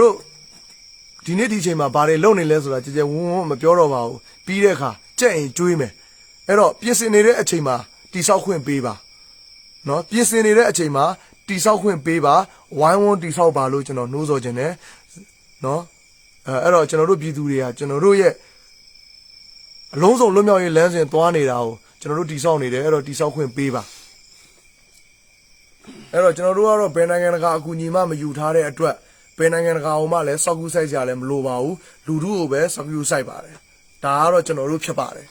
တို့ဒီနေ့ဒီချိန်မှာဘာတွေလုပ်နေလဲဆိုတာကြည်ကြဲဝုန်းဝုန်းမပြောတော့ပါဘူးပြီးတဲ့အခါကြက်ရင်ကျွေးမယ်အဲ့တော့ပြင်ဆင်နေတဲ့အချိန်မှာတိဆောက်ခွင့်ပေးပါနော်ပြင်ဆင်နေတဲ့အချိန်မှာတိဆောက်ခွင့်ပေးပါဝိုင်းဝန်းတိဆောက်ပါလို့ကျွန်တော်နှိုးဆော်ခြင်းတယ်နော်အဲအဲ့တော့ကျွန်တော်တို့ပြည်သူတွေကကျွန်တော်တို့ရဲ့အလုံးစုံလွတ်မြောက်ရေးလမ်းစဉ်သွားနေတာကိုကျွန်တော်တို့တိဆောက်နေတယ်အဲ့တော့တိဆောက်ခွင့်ပေးပါအဲ့တော့ကျွန်တော်တို့ကတော့ဘယ်နိုင်ငံတကာအကူအညီမှမယူထားတဲ့အတွက် ဘယ်နိုင်ငံတကာအောင်မှလည်းစောက်ကူးဆိုင်ကြလည်းမလိုပါဘူးလူထုကိုပဲစောက်ကူးဆိုင်ပါတယ်ဒါကတော့ကျွန်တော်တို့ဖြစ်ပါတယ်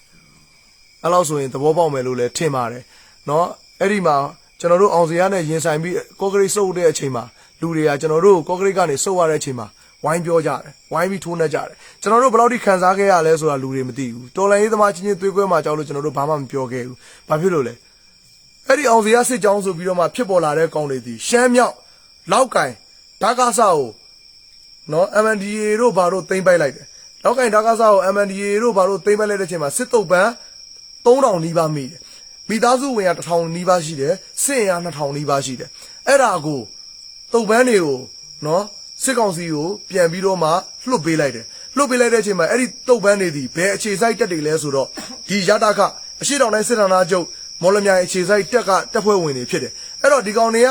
အဲ့လောက်ဆိုရင်သဘောပေါက်မယ်လို့လည်းထင်ပါတယ်เนาะအဲ့ဒီမှာကျွန်တော်တို့အောင်စရာနဲ့ရင်ဆိုင်ပြီးကော့ကရိတ်စုပ်တဲ့အချိန်မှာလူတွေကကျွန်တော်တို့ကော့ကရိတ်ကနေစုပ်ရတဲ့အချိန်မှာဝိုင်းပြောကြတယ်ဝိုင်းပြီးထိုးနှက်ကြတယ်ကျွန်တော်တို့ဘယ်လောက်ထိခံစားခဲ့ရလဲဆိုတာလူတွေမသိဘူးတော်လိုင်းရေးသမားချင်းချင်းသွေးကွဲမှာကြောက်လို့ကျွန်တော်တို့ဘာမှမပြောခဲ့ဘူးဘာဖြစ်လို့လဲအဲ့ဒီအောင်စရာစစ်ကြောင်းဆိုပြီးတော့မှဖြစ်ပေါ်လာတဲ့ကောင်တွေဒီရှမ်းမြောက်လောက်ကင် ဓာကာဆာကိုနော် MNDA တို့ဘာတို့သိမ့်ပိုက်လိုက်တယ်။လောက်ကင်ဒါကစားကို MNDA တို့ဘာတို့သိမ့်ပိုက်လိုက်တဲ့အချိန်မှာစစ်တုပ်ပန်း3000နီးပါးမိတယ်။မိသားစုဝင်က1000နီးပါးရှိတယ်။စစ်ရင်က2000နီးပါးရှိတယ်။အဲ့ဒါကိုတုပ်ပန်းတွေကိုနော်စစ်ကောင်စီကိုပြန်ပြီးတော့မှလွှတ်ပေးလိုက်တယ်။လွှတ်ပေးလိုက်တဲ့အချိန်မှာအဲ့ဒီတုပ်ပန်းတွေဒီဘယ်အခြေစိုက်တက်တွေလဲဆိုတော့ဒီရတာကအရှိတောင်တိုင်းစစ်ဌာနချုပ်မော်လမြိုင်အခြေစိုက်တက်ကတက်ဖွဲ့ဝင်တွေဖြစ်တယ်။အဲ့တော့ဒီကောင်တွေက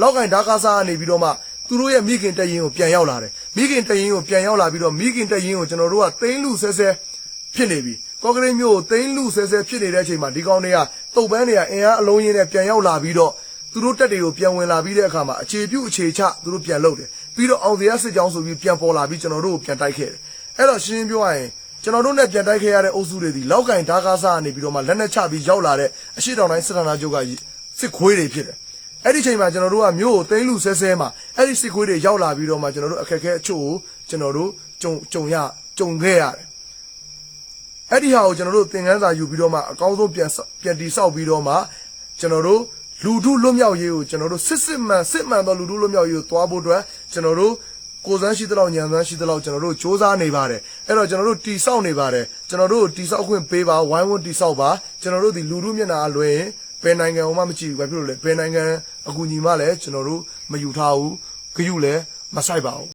လောက်ကင်ဒါကစားကနေပြီးတော့မှ သူတို့ရဲ့မိခင်တရင်ကိုပြန်ရောက်လာတယ်မိခင်တရင်ကိုပြန်ရောက်လာပြီးတော့မိခင်တရင်ကိုကျွန်တော်တို့ကသိန်းလူဆဲဆဲဖြစ်နေပြီကော့ကရိတ်မျိုးကိုသိန်းလူဆဲဆဲဖြစ်နေတဲ့အချိန်မှာဒီကောင်တွေကတုတ်ပန်းတွေကအင်အားအလုံးရင်းနဲ့ပြန်ရောက်လာပြီးတော့သူတို့တက်တွေကိုပြန်ဝင်လာပြီးတဲ့အခါမှာအခြေပြုအခြေချသူတို့ပြန်လုပ်တယ်ပြီးတော့အောင်စရာစစ်ကြောင်းဆိုပြီးပြန်ပေါ်လာပြီးကျွန်တော်တို့ကိုပြန်တိုက်ခဲ့တယ်အဲ့တော့ရှင်းရှင်းပြောရရင်ကျွန်တော်တို့နဲ့ပြန်တိုက်ခဲ့ရတဲ့အုပ်စုတွေဒီလောက်ကင်ဓာကားစားကနေပြီးတော့မှလက်နဲ့ချပြီးရောက်လာတဲ့အရှိတောင်တိုင်းစစ်ဌာနချုပ်ကစစ်ခွေးတွေဖြစ်တယ် အဲ့ဒီချိန်မှာကျွန်တော်တို့ကမြို့ကိုသိန်းလူဆဲဆဲမှာအဲ့ဒီစစ်ခွေးတွေရောက်လာပြီးတော့မှကျွန်တော်တို့အခက်အခဲအချို့ကိုကျွန်တော်တို့ကြုံကြုံရကြုံခဲ့ရတယ်အဲ့ဒီဟာကိုကျွန်တော်တို့သင်ခန်းစာယူပြီးတော့မှအကောင်းဆုံးပြန်ဆော့ပြန်တီဆောက်ပြီးတော့မှကျွန်တော်တို့လူထုလွတ်မြောက်ရေးကိုကျွန်တော်တို့စစ်စစ်မှန်စစ်မှန်သောလူထုလွတ်မြောက်ရေးကိုတွားဖို့အတွက်ကျွန်တော်တို့ကိုယ်စမ်းရှိသလောက်ညံစမ်းရှိသလောက်ကျွန်တော်တို့စ조사နေပါတယ်အဲ့တော့ကျွန်တော်တို့တီဆောက်နေပါတယ်ကျွန်တော်တို့တီဆောက်ခွင့်ပေးပါဝိုင်းဝန်းတီဆောက်ပါကျွန်တော်တို့ဒီလူထုမျက်နှာအလွယ်ရင် ဘယ်နိုင်ငံမှမကြည့်ဘူးဘာဖြစ်လို့လဲဘယ်နိုင်ငံအကူအညီမှလည်းကျွန်တော်တို့မယူထားဘူးဂရုလည်းမဆိုင်ပါဘူး